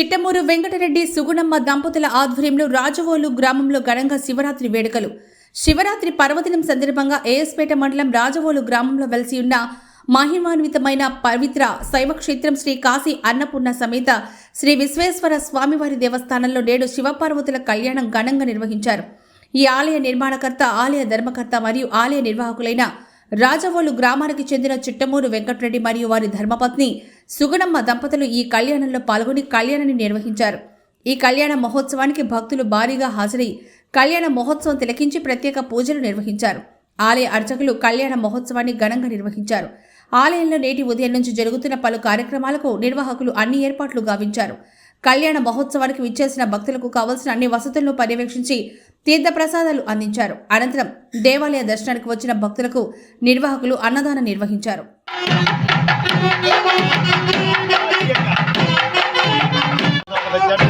చిట్టమూరు వెంకటరెడ్డి సుగుణమ్మ దంపతుల ఆధ్వర్యంలో రాజవోలు గ్రామంలో ఘనంగా శివరాత్రి వేడుకలు. శివరాత్రి పర్వదినం సందర్భంగా ఏఎస్పేట మండలం రాజవోలు గ్రామంలో వెలిసి ఉన్న మహిమాన్వితమైన పవిత్ర శైవక్షేత్రం శ్రీ కాశీ అన్నపూర్ణ సమేత శ్రీ విశ్వేశ్వర స్వామివారి దేవస్థానంలో నేడు శివపార్వతుల కళ్యాణం ఘనంగా నిర్వహించారు. ఈ ఆలయ నిర్మాణకర్త ఆలయ ధర్మకర్త మరియు ఆలయ నిర్వాహకులైన రాజవోలు గ్రామానికి చెందిన చిట్టమూరు వెంకటరెడ్డి మరియు వారి ధర్మపత్ని సుగుణమ్మ దంపతులు ఈ కళ్యాణంలో పాల్గొని కళ్యాణాన్ని నిర్వహించారు. ఈ కళ్యాణ మహోత్సవానికి భక్తులు భారీగా హాజరై కళ్యాణ మహోత్సవం తిలకించి ప్రత్యేక పూజలు నిర్వహించారు. ఆలయ అర్చకులు కళ్యాణ మహోత్సవాన్ని ఘనంగా నిర్వహించారు. ఆలయంలో నేటి ఉదయం నుంచి జరుగుతున్న పలు కార్యక్రమాలకు నిర్వాహకులు అన్ని ఏర్పాట్లు గావించారు. కళ్యాణ మహోత్సవానికి విచ్చేసిన భక్తులకు కావలసిన అన్ని వసతులను పర్యవేక్షించి తీర్థప్రసాదాలు అందించారు. అనంతరం దేవాలయ దర్శనానికి వచ్చిన భక్తులకు నిర్వాహకులు అన్నదానం నిర్వహించారు. Jangan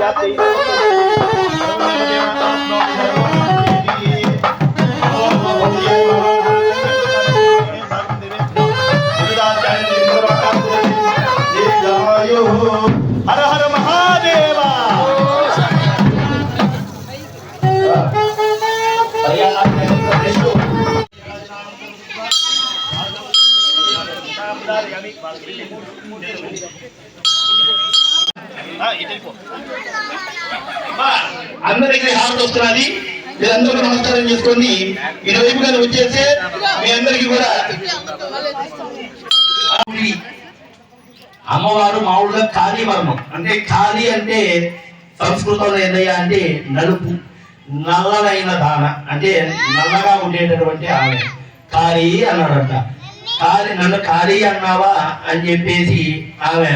যাতে हर हर महादेवा আমি అందరికి హారతి వస్తున్నది. మీరందరూ నమస్కారం చేసుకోండి. ఇటువైపు కానీ వచ్చేస్తే మీ అందరికి కూడా అమ్మవారు మామూలుగా కాళీ వర్ణం అంటే కాళీ అంటే సంస్కృతంలో ఏందయ్యా అంటే నలుపు. నల్లనైన దాన. అంటే నల్లగా ఉండేటటువంటి ఆమె. కాళీ అన్నాడంట. కాళీ నన్ను కాళీ అన్నావా అని చెప్పేసి ఆమె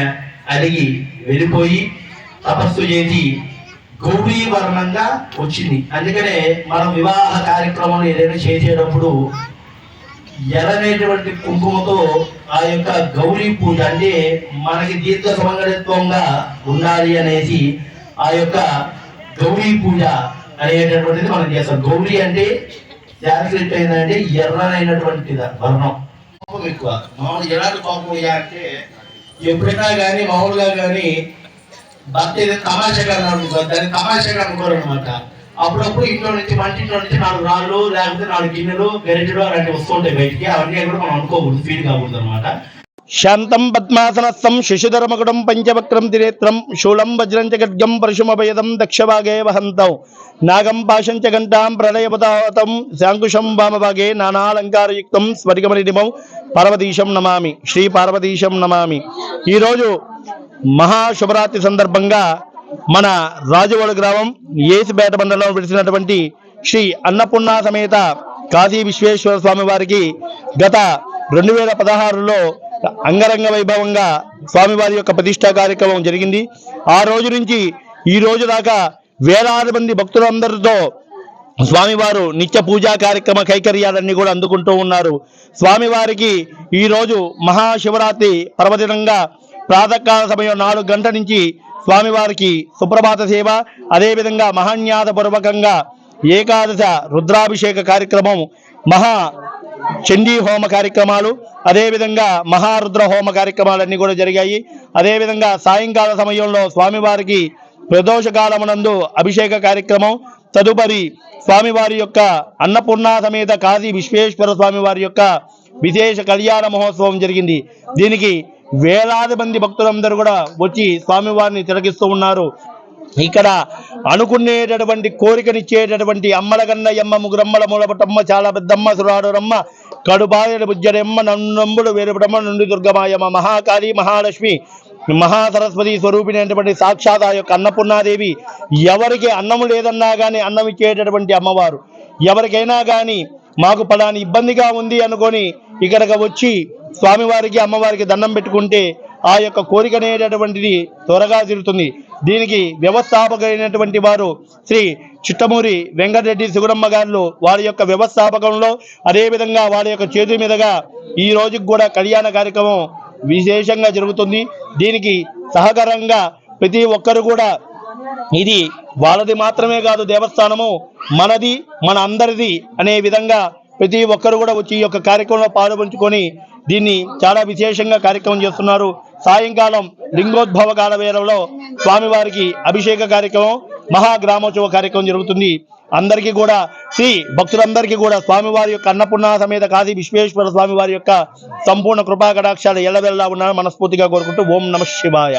అడిగి వెళ్ళిపోయి తపస్సు చేసి గౌరీ వర్ణంగా వచ్చింది. అందుకనే మనం వివాహ కార్యక్రమం ఏదైనా చేసేటప్పుడు ఎర్రనేటువంటి కుంకుమతో ఆ యొక్క గౌరీ పూజ అంటే మనకి దీర్ఘ సుమంగళత్వంగా ఉండాలి అనేసి ఆ యొక్క గౌరీ పూజ అనేటటువంటిది మనం చేస్తాం. గౌరీ అంటే శాస్త్రీట్ ఏంటంటే ఎర్రనైనటువంటి వర్ణం. కోపం ఎక్కువ. మామూలు ఎలాంటి కోపం అంటే ఎప్పుడైనా కానీ మామూలుగా కానీ భర్త ఏదో తమాషగా దాన్ని తమాషగా అనుకోరు అనమాట అప్పుడప్పుడు ఇంట్లో నుంచి వంటింట్లో నుంచి నాలుగు రాళ్ళు లేకపోతే నాలుగు గిన్నెలు గరిటెలు అలాంటివి వస్తుంటాయి బయటికి. అవన్నీ కూడా మనం అనుకోకూడదు ఫీల్ కాకూడదు అనమాట శాంతం పద్మాసనస్థం శశిధరమకుటం పంచవక్రం త్రినేత్రం శూలం వజ్రం చ ఖడ్గం పరశుమభయదం దక్షభాగే వహంతం. నాగం పాశం చ ఘంటాం ప్రళయపదావతం శాంకుశం వామభాగే నానాలంకారయుక్తం స్ఫటికమనిమం పార్వతీశం నమామి. శ్రీ పార్వతీశం నమామి. ఈరోజు మహాశుభరాత్రి సందర్భంగా మన రాజవాడ గ్రామం ఏసుపేట మండలంలో విడిచినటువంటి శ్రీ అన్నపూర్ణ సమేత కాశీ విశ్వేశ్వర స్వామి వారికి గత రెండు వేల పదహారులో అంగరంగ వైభవంగా స్వామివారి యొక్క ప్రతిష్టా కార్యక్రమం జరిగింది. ఆ రోజు నుంచి ఈ రోజు దాకా వేలాది మంది భక్తులందరితో స్వామివారు నిత్య పూజా కార్యక్రమ కైకర్యాలన్నీ కూడా అందుకుంటూ ఉన్నారు. స్వామివారికి ఈరోజు మహాశివరాత్రి పర్వదినంగా ప్రాతకాల సమయం నాలుగు గంటల నుంచి స్వామివారికి సుప్రభాత సేవ అదేవిధంగా మహాన్యాసపూర్వకంగా ఏకాదశ రుద్రాభిషేక కార్యక్రమం మహా చండీ హోమ కార్యక్రమాలు అదేవిధంగా మహారుద్ర హోమ కార్యక్రమాలన్నీ కూడా జరిగాయి. అదేవిధంగా సాయంకాల సమయంలో స్వామివారికి ప్రదోషకాలమునందు అభిషేక కార్యక్రమం తదుపరి స్వామివారి యొక్క అన్నపూర్ణ సమేత కాశీ విశ్వేశ్వర స్వామి వారి యొక్క విశేష కళ్యాణ మహోత్సవం జరిగింది. దీనికి వేలాది మంది భక్తులందరూ కూడా వచ్చి స్వామివారిని తిలకిస్తూ ఉన్నారు. ఇక్కడ అనుకునేటటువంటి కోరికనిచ్చేటటువంటి అమ్మల కన్న ఎమ్మ ముగ్గురమ్మల మూలపటమ్మ చాలా పెద్దమ్మ సురాడురమ్మ కడుబాయడు బుజ్జడెమ్మ నన్నంబుడు వేరుపటమ్మ నుండి దుర్గమాయమ్మ మహాకాళి మహాలక్ష్మి మహాసరస్వతి స్వరూపిణి అయినటువంటి సాక్షాత్ ఆ యొక్క అన్నపూర్ణాదేవి ఎవరికి అన్నము లేదన్నా కానీ అన్నం ఇచ్చేటటువంటి అమ్మవారు. ఎవరికైనా కానీ మాకు పలాని ఇబ్బందిగా ఉంది అనుకొని ఇక్కడికి వచ్చి స్వామివారికి అమ్మవారికి దండం పెట్టుకుంటే ఆ యొక్క కోరిక అనేటటువంటిది త్వరగా తీరుతుంది. దీనికి వ్యవస్థాపకమైనటువంటి వారు శ్రీ చిట్టమూరి వెంకటరెడ్డి సుగుణమ్మ గారు వారి యొక్క వ్యవస్థాపకంలో అదేవిధంగా వారి యొక్క చేతి మీదుగా ఈ రోజుకి కూడా కళ్యాణ కార్యక్రమం విశేషంగా జరుగుతుంది. దీనికి సహకారంగా ప్రతి ఒక్కరు కూడా ఇది వాళ్ళది మాత్రమే కాదు దేవస్థానము మనది మన అందరిది అనే విధంగా ప్రతి ఒక్కరు కూడా వచ్చి ఈ యొక్క కార్యక్రమంలో పాల్పంచుకొని దీన్ని చాలా విశేషంగా కార్యక్రమం చేస్తున్నారు. సాయంకాలం లింగోద్భవ కాల వేళలో స్వామివారికి అభిషేక కార్యక్రమం మహాగ్రామోత్సవ కార్యక్రమం జరుగుతుంది. అందరికీ కూడా శ్రీ భక్తులందరికీ కూడా స్వామివారి యొక్క అన్నపూర్ణ సమేత కాశీ విశ్వేశ్వర స్వామి వారి యొక్క సంపూర్ణ కృపా కటాక్షాలు ఎల్లవెల్లా ఉన్నారని మనస్ఫూర్తిగా కోరుకుంటూ ఓం నమ శివాయ.